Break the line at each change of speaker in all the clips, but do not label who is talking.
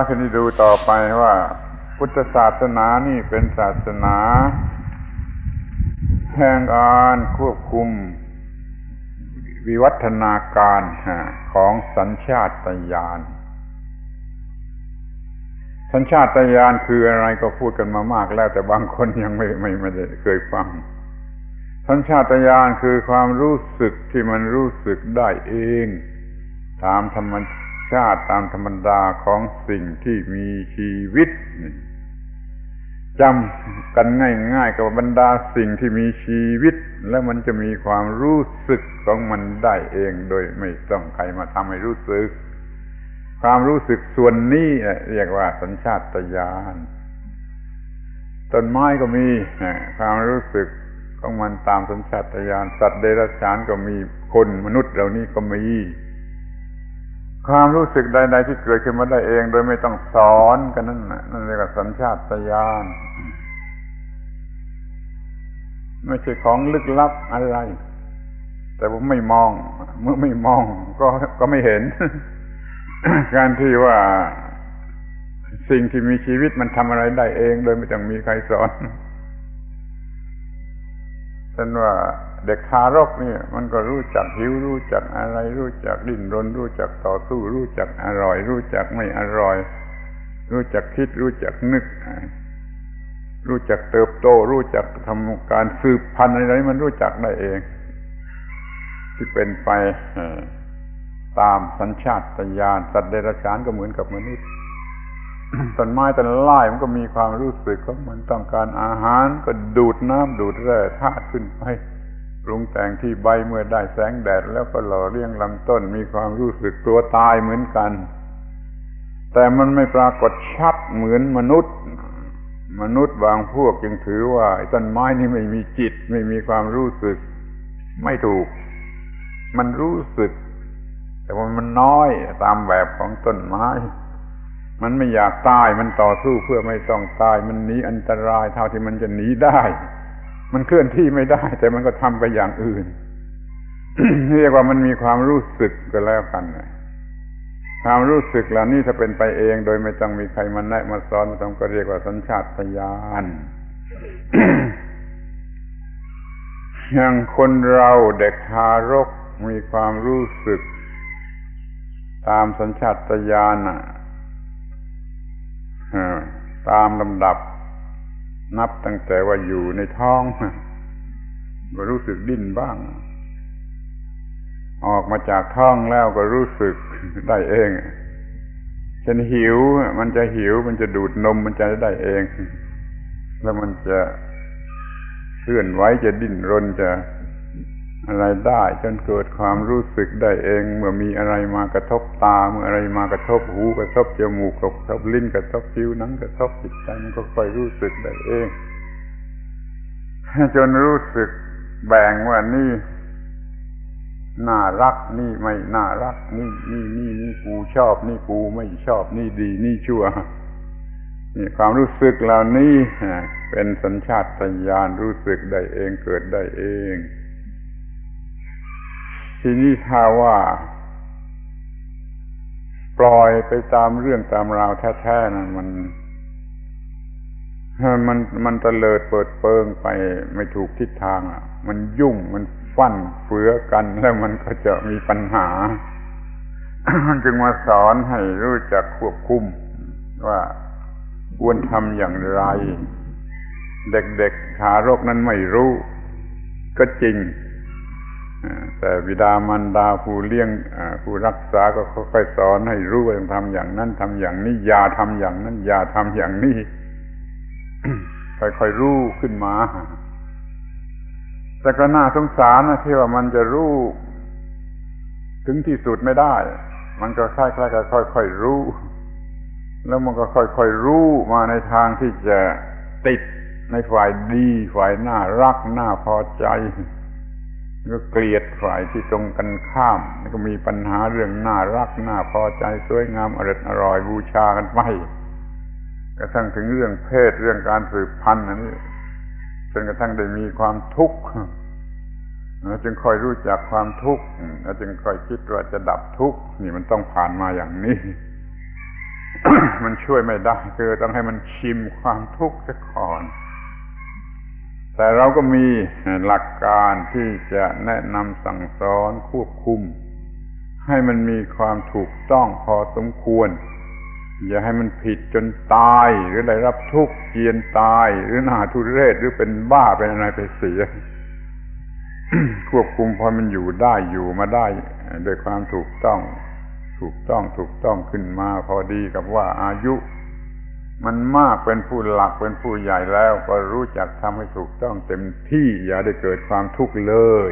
าคณีดูต่อไปว่า พุทธศาสนานี่เป็นศาสนา แห่งการควบคุม วิวัฒนาการของสัญชาตญาณสัญชาตญาณคืออะไรก็พูดกันมามากแล้ว แต่บางคนยังไม่ไม่ไม่ได้เคยฟัง สัญชาตญาณคือความรู้สึกที่มันรู้สึกได้เอง ตามธรรม ชาติตามธรรมดาของสิ่งที่มีชีวิตจำกันง่ายๆกับบรรดาสิ่งที่มีชีวิต แล้วมันจะมีความรู้สึกของมันได้เองโดยไม่ต้องใครมาทำให้รู้สึก ความรู้สึกส่วนนี้เรียกว่าสัญชาตญาณต้นไม้ก็มีความรู้สึกของมันตามสัญชาตญาณสัตว์เดรัจฉานก็มีคนมนุษย์เหล่านี้ก็มี ความรู้สึกใด ๆ ที่เกิดขึ้นมาได้เอง โดยไม่ต้องสอนกันนั่นนั่นเรียกว่าสัญชาตญาณไม่ใช่ของลึกลับอะไร แต่ผมไม่มอง เมื่อไม่มอง ก็ก็ไม่เห็น การที่ว่าสิ่งที่มีชีวิตมันทำอะไรได้เอง โดยไม่ต้องมีใครสอน ฉันว่าเด็กทารกเนี่ย มันก็รู้จักหิวรู้จักอะไร รู้จักดิ้นรน รู้จักต่อสู้ รู้จักอร่อย รู้จักไม่อร่อย รู้จักคิดรู้จักนึก รู้จักเติบโต รู้จักทำการสืบพันธุ์อะไรมันรู้จักได้เอง ที่เป็นไปตามสัญชาตญาณสัตว์เดรัจฉานก็เหมือนกับมนุษย์ ต้นไม้ต้นไม้มันก็มีความรู้สึกของมันต้องการอาหารก็ดูดน้ำดูดแร่ธาตุขึ้นไปปรุงแต่งที่ใบเมื่อได้แสงแดด แล้วก็หล่อเลี้ยงลำต้นมีความรู้สึกตัวตายเหมือนกัน แต่มันไม่ปรากฏชัดเหมือนมนุษย์ มนุษย์บางพวกจึงถือว่าต้นไม้นี่ไม่มีจิต ไม่มีความรู้สึก ไม่ถูก มันรู้สึก แต่ว่ามันน้อยตามแบบของต้นไม้ มันไม่อยากตายมันต่อสู้เพื่อไม่ต้องตาย มันหนีอันตรายเท่าที่มันจะหนีได้ มันเคลื่อนที่ไม่ได้ แต่มันก็ทำไปอย่างอื่นเรียกว่ามันมีความรู้สึกก็แล้วกันความรู้สึกเหล่านี้ถ้าเป็นไปเอง โดยไม่ต้องมีใครมาแนะมาสอนมาต้องก็เรียกว่าสัญชาตญาณอย่างคนเราเด็กทารกมีความรู้สึก ตามสัญชาตญาณ ตามลำดับ นับตั้งแต่ว่าอยู่ในท้องก็รู้สึกดิ้นบ้าง ออกมาจากท้องแล้วก็รู้สึกได้เองฉันหิว มันจะหิว มันจะดูดนมมันจะได้เอง แล้วมันจะเคลื่อนไหวจะดิ้นรนจะ อะไรได้จนเกิดความรู้สึกได้เอง เมื่อมีอะไรมากระทบตา เมื่ออะไรมากระทบหูกระทบจมูกกระทบลิ้นกระทบผิวหนังกระทบจิตใจมันก็ค่อยรู้สึกได้เอง จนรู้สึกแบ่งว่านี่น่ารักนี่ไม่น่ารัก นี่นี่นี่นี่กูชอบ นี่กูไม่ชอบ นี่ดีนี่ชั่วนี่ความรู้สึกเหล่านี้เป็นสัญชาตญาณรู้สึกได้เองเกิดได้เอง ทีนี้ถ้าว่า ปล่อยไปตามเรื่องตามราวแท้ๆนั้นมันมันมันตะเลิดเปิดเปิงไปไม่ถูกทิศทางอะ มันยุ่งมันฟั่นเฟือกันแล้วมันก็จะมีปัญหา มันจึงมาสอนให้รู้จักควบคุม ว่าควรทำอย่างไร เด็กๆทารกนั้นไม่รู้ ก็จริง แต่บิดามารดาผู้เลี้ยงผู้รักษาก็ค่อยๆสอนให้รู้ว่าต้องทำอย่างนั้นทำอย่างนี้อย่าทำอย่างนั้นอย่าทำอย่างนี้ค่อยๆรู้ขึ้นมา แต่ก็น่าสงสารนะที่ว่ามันจะรู้ ถึงที่สุดไม่ได้ มันก็คล้ายๆกับค่อยๆรู้ แล้วมันก็ค่อยๆรู้มาในทางที่จะติดในฝ่ายดี ฝ่ายน่ารักน่าพอใจ ก็เกลียดฝ่ายที่ตรงกันข้าม แล้วก็มีปัญหาเรื่องน่ารักน่าพอใจสวยงามอร่อยอร่อยบูชากันไปกระทั่งถึงเรื่องเพศเรื่องการสืบพันธุ์อันนี้จนกระทั่งได้มีความทุกข์จึงค่อยรู้จักความทุกข์แล้วจึงค่อยคิดว่าจะดับทุกข์นี่มันต้องผ่านมาอย่างนี้ มันช่วยไม่ได้คือต้องให้มันชิมความทุกข์ซะก่อน แต่เราก็มีหลักการที่จะแนะนำสั่งสอนควบคุม ให้มันมีความถูกต้องพอสมควร อย่าให้มันผิดจนตายหรือได้รับทุกข์เจียนตายหรือหนาทุเรศหรือเป็นบ้าเป็นอะไรไปเสีย ควบคุมพอมันอยู่ได้อยู่มาได้โดยความถูกต้อง ถูกต้องถูกต้องขึ้นมาพอดีกับว่าอายุ มันมากเป็นผู้หลักเป็นผู้ใหญ่แล้วก็รู้จักทำให้ถูกต้องเต็มที่อย่าได้เกิดความทุกข์เลย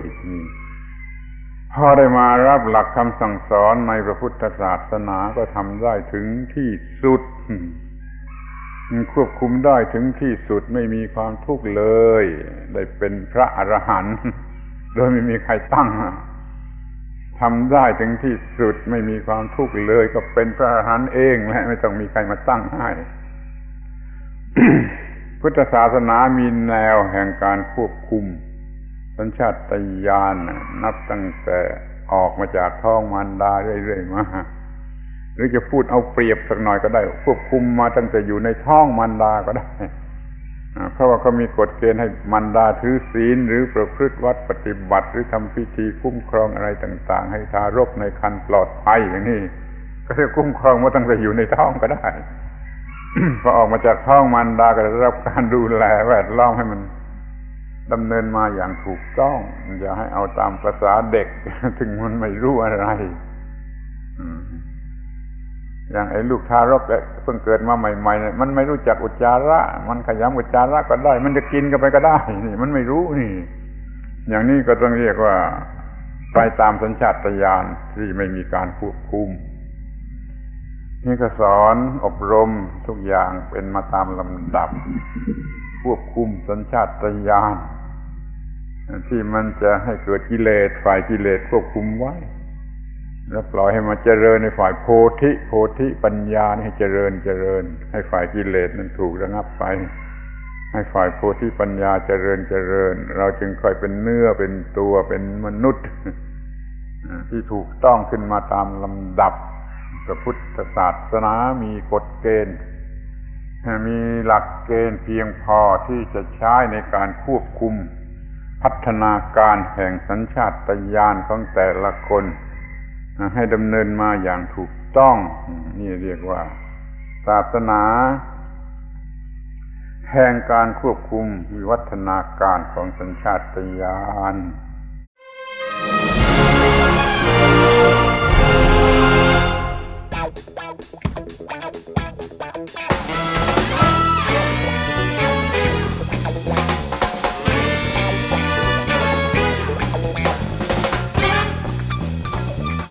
พอได้มารับหลักคำสั่งสอนในพระพุทธศาสนาก็ทำได้ถึงที่สุดควบคุมได้ถึงที่สุดไม่มีความทุกข์เลย ได้เป็นพระอรหันต์โดยไม่มีใครตั้งทำได้ถึงที่สุดไม่มีความทุกข์เลย ก็เป็นพระอรหันต์เองแหละไม่ต้องมีใครมาตั้งให้ พุทธศาสนามีแนวแห่งการควบคุม สัญชาตญาณนับตั้งแต่ออกมาจากท้องมารดาเรื่อยๆมาหรือจะพูดเอาเปรียบสักหน่อยก็ได้ ควบคุมมาตั้งแต่อยู่ในท้องมารดาก็ได้เพราะว่าเขามีกฎเกณฑ์ให้มารดาถือศีลหรือประพฤติวัดปฏิบัติ หรือทำพิธีคุ้มครองอะไรต่าง ๆ ให้ทารกในครรภ์ปลอดภัยอย่างนี้ก็จะคุ้มครองมาตั้งแต่อยู่ในท้องก็ได้ พอออกมาจากท้องมารดาก็ได้รับการดูแลแวดล้อมให้มันดำเนินมาอย่างถูกต้องอย่าให้เอาตามภาษาเด็ก ถึงมันไม่รู้อะไรอืมอย่างไอ้ลูกทารกเพิ่งเกิดมาใหม่ๆเนี่ยมันไม่รู้จักอุจจาระ มันขยำอุจจาระก็ได้ มันจะกินก็ไปก็ได้ นี่ มันไม่รู้นี่ อย่างนี้ก็ต้องเรียกว่าไปตามสัญชาตญาณที่ไม่มีการควบคุม นี่ก็สอนอบรมทุกอย่างเป็นมาตามลำดับ ควบคุมสัญชาตญาณที่มันจะให้เกิดกิเลสฝ่ายกิเลสควบคุมไว้ แล้วปล่อยให้มันเจริญในฝ่ายโพธิโพธิปัญญาให้เจริญเจริญ ให้ฝ่ายกิเลสนั้นถูกระงับไป ให้ฝ่ายโพธิปัญญาเจริญเจริญ เราจึงค่อยเป็นเนื้อเป็นตัวเป็นมนุษย์ ที่ถูกต้องขึ้นมาตามลำดับ พระพุทธศาสนามีกฎเกณฑ์ มีหลักเกณฑ์เพียงพอที่จะใช้ในการควบคุม พัฒนาการแห่งสัญชาตญาณของแต่ละคน ให้ดำเนินมาอย่างถูกต้อง นี่เรียกว่า ศาสนา แห่งการควบคุมวิวัฒนาการของสัญชาตญาณ